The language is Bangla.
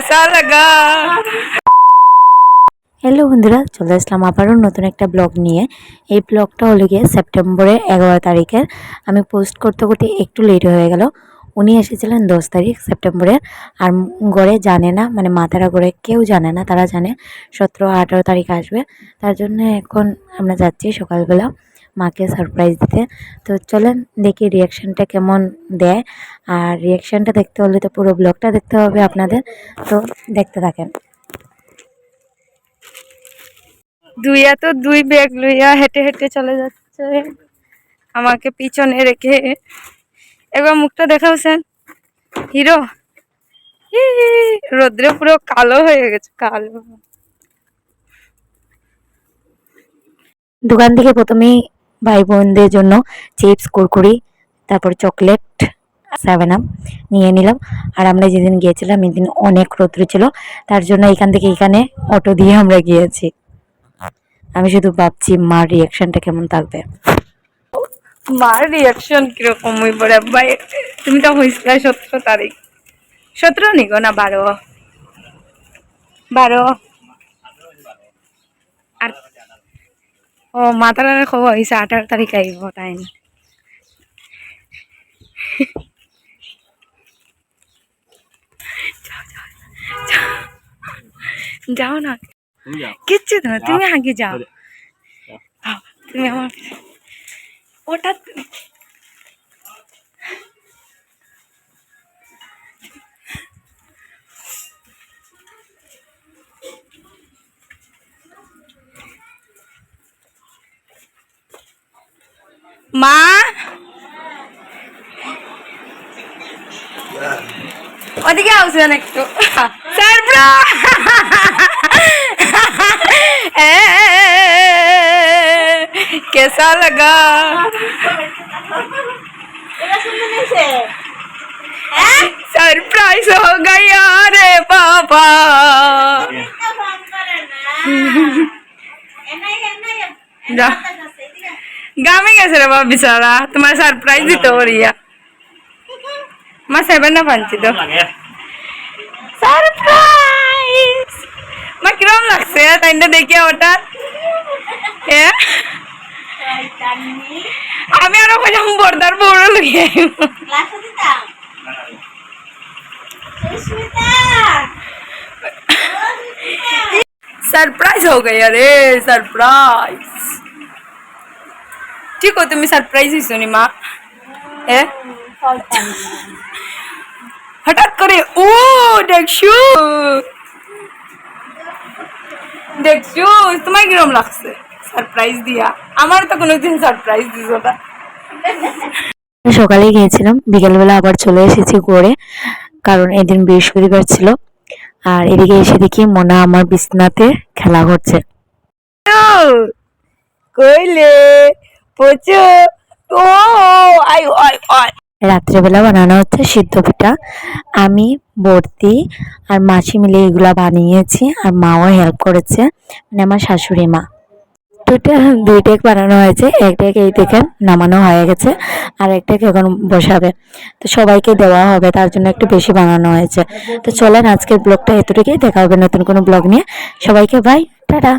कैसा लगा হ্যালো বন্ধুরা চলে আসলাম আবারও নতুন একটা ব্লগ নিয়ে এই ব্লগটা হলো গিয়ে সেপ্টেম্বরের এগারো তারিখের আমি পোস্ট করতে করতে একটু লেট হয়ে গেল উনি এসেছিলেন দশ তারিখ সেপ্টেম্বরের আর গড়ে জানে না মানে মাতারা গড়ে কেউ জানে না তারা জানে সতেরো আঠারো তারিখ আসবে তার জন্য এখন আমরা যাচ্ছি সকালবেলা মাকে সারপ্রাইজ দিতে। তো চলেন দেখি রিয়াকশানটা কেমন দেয়। আর রিয়াকশানটা দেখতে হলে তো পুরো ব্লগটা দেখতে হবে আপনাদের। তো দেখতে থাকেন। দুইয়া তো দুই ব্যাগ লইয়া হেঁটে হেঁটে চলে যাচ্ছে। আমাকে পিছনে রেখে। এবার মুখটা দেখাও দেখাওছেন হিরো। রোদ্রে পুরো কালো হয়ে গেছে কালো। দোকান থেকে প্রথমেই ভাই বোনদের জন্য চিপস, কুরকুরি, তারপর চকলেট, সেভেন আপ নিয়ে নিলাম। আর আমরা যেদিন গিয়েছিলাম, এদিন অনেক রৌদ্র ছিল। তার জন্য এখান থেকে এখানে অটো দিয়ে আমরা গিয়েছি। আমি শুধু ভাবছি, মার রিয়াকশনটা কেমন থাকবে? মার রিয়াকশন কীরকম ভাই, তুমি তো হয়েছিল সতেরো তারিখ সতেরো নিগো না, বারো। বারো আর ও মাতার খবর হয়েছে আঠারো তারিখ আইব তাই যাও, না। কিচ্ছু না, তুমি আগে যাও। তুমি আমার। ওটা মা ওদিকে আসবেন একটু सरप्राइज कैसा लगा सरप्राइज हो गया रे बाबा গামে গেছে রে বাবা বিচারা তোমার সারপ্রাইজ দিতে পারিয়া মা সেভেন না পাঞ্চি তো লাগে সারপ্রাইজ মা কিরম লাগছে তাইটা দেখি ওটা এ? আমি আরো কইলাম বর্দার বড় লইয়ে सरप्राइज हो गया रे सरप्राइज ঠিক हो তুমি সারপ্রাইজ হইছো নি মা হঠাৎ করে ও দেখছ দেখছ তোমার কিরম লাগছে সারপ্রাইজ দিয়া আমার তো কোনোদিন সারপ্রাইজ দিছো না সকালে গিয়েছিলাম বিকেলবেলা আবার চলে এসেছি করে কারণ এদিন বৃহস্পতিবার ছিল। আর এদিকে এসে দেখি মোনা আমার বিছনাতে খেলা করছে। কইলে? ও, আই আই আই। রাত্রেবেলা বানানো হচ্ছে সিদ্ধ পিঠা। আমি, বর্তি আর মাসি মিলে এগুলা বানিয়েছি আর মাও হেল্প করেছে। মানে আমার শাশুড়ি মা। দুইটা, দুই বানানো হয়েছে। একটাকে এই থেকে নামানো হয়ে গেছে আর একটাকে এখন বসাবে। তো সবাইকে দেওয়া হবে, তার জন্য একটু বেশি বানানো হয়েছে। তো চলেন আজকের ব্লগটা এতটুকুই। দেখা হবে নতুন কোনো ব্লগ নিয়ে। সবাইকে বাই টাটা।